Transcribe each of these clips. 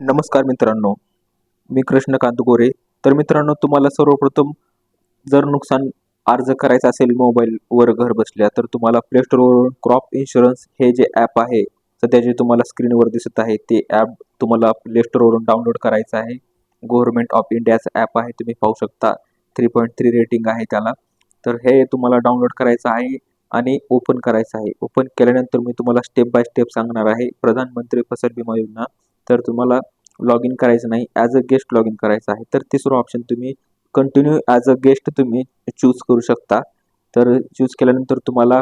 नमस्कार मित्रांनो मी कृष्णकांत गोरे. तर मित्रांनो तुम्हाला सर्वप्रथम जर नुकसान अर्ज करायचा असेल मोबाईलवर घर बसल्या तर तुम्हाला प्ले स्टोअरवरून क्रॉप इन्शुरन्स हे जे ॲप आहे सध्या जे तुम्हाला स्क्रीनवर दिसत आहे ते ॲप तुम्हाला प्ले स्टोअरवरून डाउनलोड करायचं आहे. गव्हर्नमेंट ऑफ इंडियाचं ॲप आहे तुम्ही पाहू शकता. थ्री पॉईंट थ्री रेटिंग आहे त्याला. तर हे तुम्हाला डाउनलोड करायचं आहे आणि ओपन करायचं आहे. ओपन केल्यानंतर मी तुम्हाला स्टेप बाय स्टेप सांगणार आहे. प्रधानमंत्री फसल विमा योजना. तर तुम्हाला लॉग इन करायचं नाही as a guest log in करायचं आहे. तर तिसरं ऑप्शन तुम्ही कंटिन्यू ॲज अ गेस्ट तुम्ही चूज करू शकता. तर चूज केल्यानंतर तुम्हाला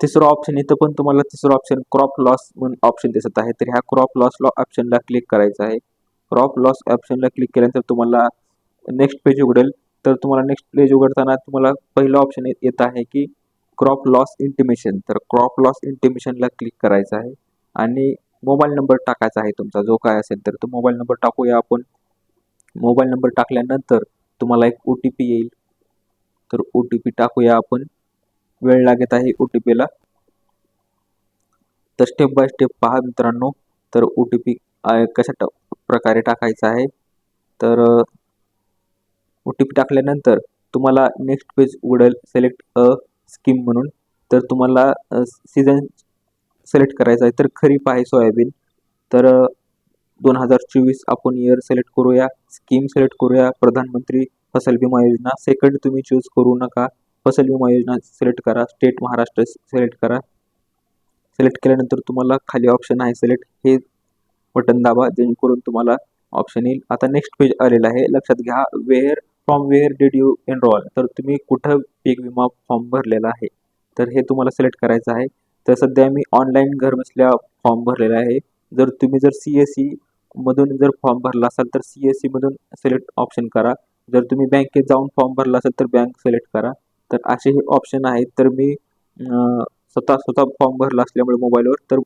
तिसरं ऑप्शन इथं पण तुम्हाला तिसरं ऑप्शन क्रॉप लॉस म्हणून ऑप्शन दिसत आहे. तर ह्या क्रॉप लॉस लॉ ऑप्शनला क्लिक करायचं आहे. क्रॉप लॉस ऑप्शनला क्लिक केल्यानंतर तुम्हाला नेक्स्ट पेज उघडेल. तर तुम्हाला नेक्स्ट पेज उघडताना तुम्हाला पहिलं ऑप्शन येत आहे की क्रॉप लॉस इंटिमेशन तर क्रॉप लॉस इंटिमेशनला क्लिक करायचं आहे. आणि मोबाईल नंबर टाकायचा आहे तुमचा जो काय असेल तर. तो मोबाईल नंबर टाकूया आपण. मोबाईल नंबर टाकल्यानंतर तुम्हाला एक ओ टी पी येईल. तर ओ टी पी टाकूया आपण. वेळ लागत आहे ओ टी पीला तर स्टेप बाय स्टेप पहा मित्रांनो. तर ओ टी पी कशा टा प्रकारे टाकायचा आहे. तर ओ टी पी टाकल्यानंतर तुम्हाला नेक्स्ट पेज उघडेल. सिलेक्ट अ स्कीम म्हणून. तर तुम्हाला सीझन सिलेक्ट करायचं आहे तर खरीप आहे सोयाबीन. तर दोन हजार चोवीस आपण इयर सिलेक्ट करूया स्कीम सिलेक्ट करूया. प्रधानमंत्री फसल विमा योजना. सेकंड तुम्ही चूज करू नका. फसल विमा योजना सिलेक्ट करा. स्टेट महाराष्ट्र सिलेक्ट करा. सिलेक्ट केल्यानंतर तुम्हाला खाली ऑप्शन आहे सिलेक्ट हे बटन दाबा जेणेकरून तुम्हाला ऑप्शन येईल. आता नेक्स्ट पेज आलेला आहे. लक्षात घ्या where from where did you enroll तर तुम्ही कुठं पीक विमा फॉर्म भरलेला आहे? तर हे तुम्हाला सिलेक्ट करायचं आहे. तर सध्या मी ऑनलाईन घरबसल्या फॉर्म भरलेला आहे. जर तुम्ही जर सी एस सीमधून जर फॉर्म भरला असाल तर सी एस सीमधून सिलेक्ट ऑप्शन करा. जर तुम्ही बँकेत जाऊन फॉर्म भरला असेल तर बँक सिलेक्ट करा. तर असे हे ऑप्शन आहेत. तर मी स्वतः स्वतः फॉर्म भरला असल्यामुळे मोबाईलवर तर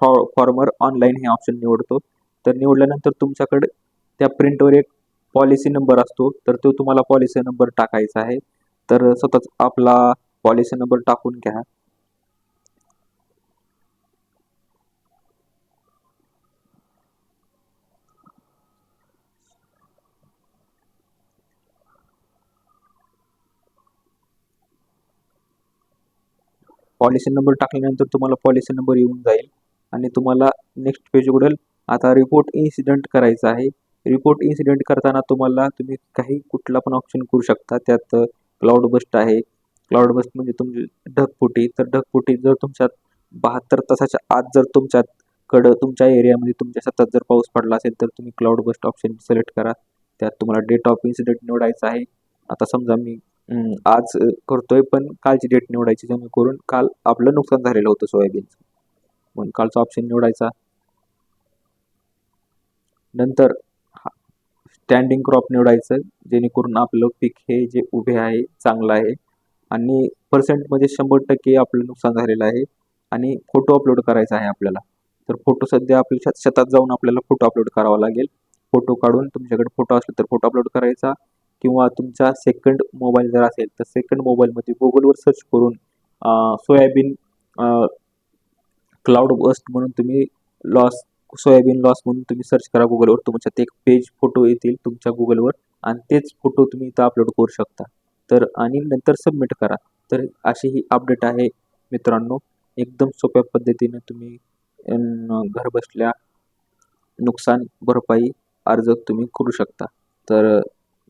फॉ फॉर्मर ऑनलाईन हे ऑप्शन निवडतो. तर निवडल्यानंतर तुमच्याकडे त्या प्रिंटवर एक पॉलिसी नंबर असतो. तर तो तुम्हाला पॉलिसी नंबर टाकायचा आहे. तर स्वतःच आपला पॉलिसी नंबर टाकून घ्या. पॉलिसी नंबर टाकल्यानंतर तुम्हाला पॉलिसी नंबर येऊन जाईल. आणि तुम्हाला नेक्स्ट पेज उघडेल. आता रिपोर्ट इन्सिडेंट करायचा आहे. रिपोर्ट इन्सिडेंट करताना तुम्हाला तुम्ही काही कुठला पण ऑप्शन करू शकता. त्यात क्लाउड बस्ट आहे. क्लाउड बस्ट म्हणजे तुमची ढगफुटी. तर ढगफुटी जर तुमच्यात बहात्तर तासाच्या आत जर तुमच्यात कडं तुमच्या एरियामध्ये तुमच्या सतत जर पाऊस पडला असेल तर तुम्ही क्लाउड बस्ट ऑप्शन सिलेक्ट करा. त्यात तुम्हाला डेट ऑफ इन्सिडेंट निवडायचा आहे. आता समजा मी आज करतोय पण कालची डेट निवडायची जेणेकरून काल आपलं नुकसान झालेलं होतं सोयाबीनचं. म्हणून कालचा ऑप्शन निवडायचा. नंतर स्टँडिंग क्रॉप निवडायचं जेणेकरून आपलं पीक हे जे उभे आहे चांगलं आहे आणि पर्सेंटमध्ये म्हणजे शंभर टक्के आपलं नुकसान झालेलं आहे आणि फोटो अपलोड करायचा आहे आपल्याला. तर फोटो सध्या आपल्या शेतात जाऊन आपल्याला फोटो अपलोड करावा लागेल. फोटो काढून तुमच्याकडे फोटो असले तर फोटो अपलोड करायचा. किंवा तुमचा सेकंड मोबाईल जर असेल तर सेकंड मोबाईलमध्ये गुगलवर सर्च करून सोयाबीन क्लाउड बस्ट म्हणून तुम्ही लॉस सोयाबीन लॉस म्हणून तुम्ही सर्च करा गुगलवर तुमच्यात एक पेज फोटो येतील तुमच्या गुगलवर आणि तेच फोटो तुम्ही इथं अपलोड करू शकता. तर आणि नंतर सबमिट करा. तर अशी ही अपडेट आहे मित्रांनो. एकदम सोप्या पद्धतीने तुम्ही घर बसल्या नुकसान भरपाई अर्ज तुम्ही करू शकता. तर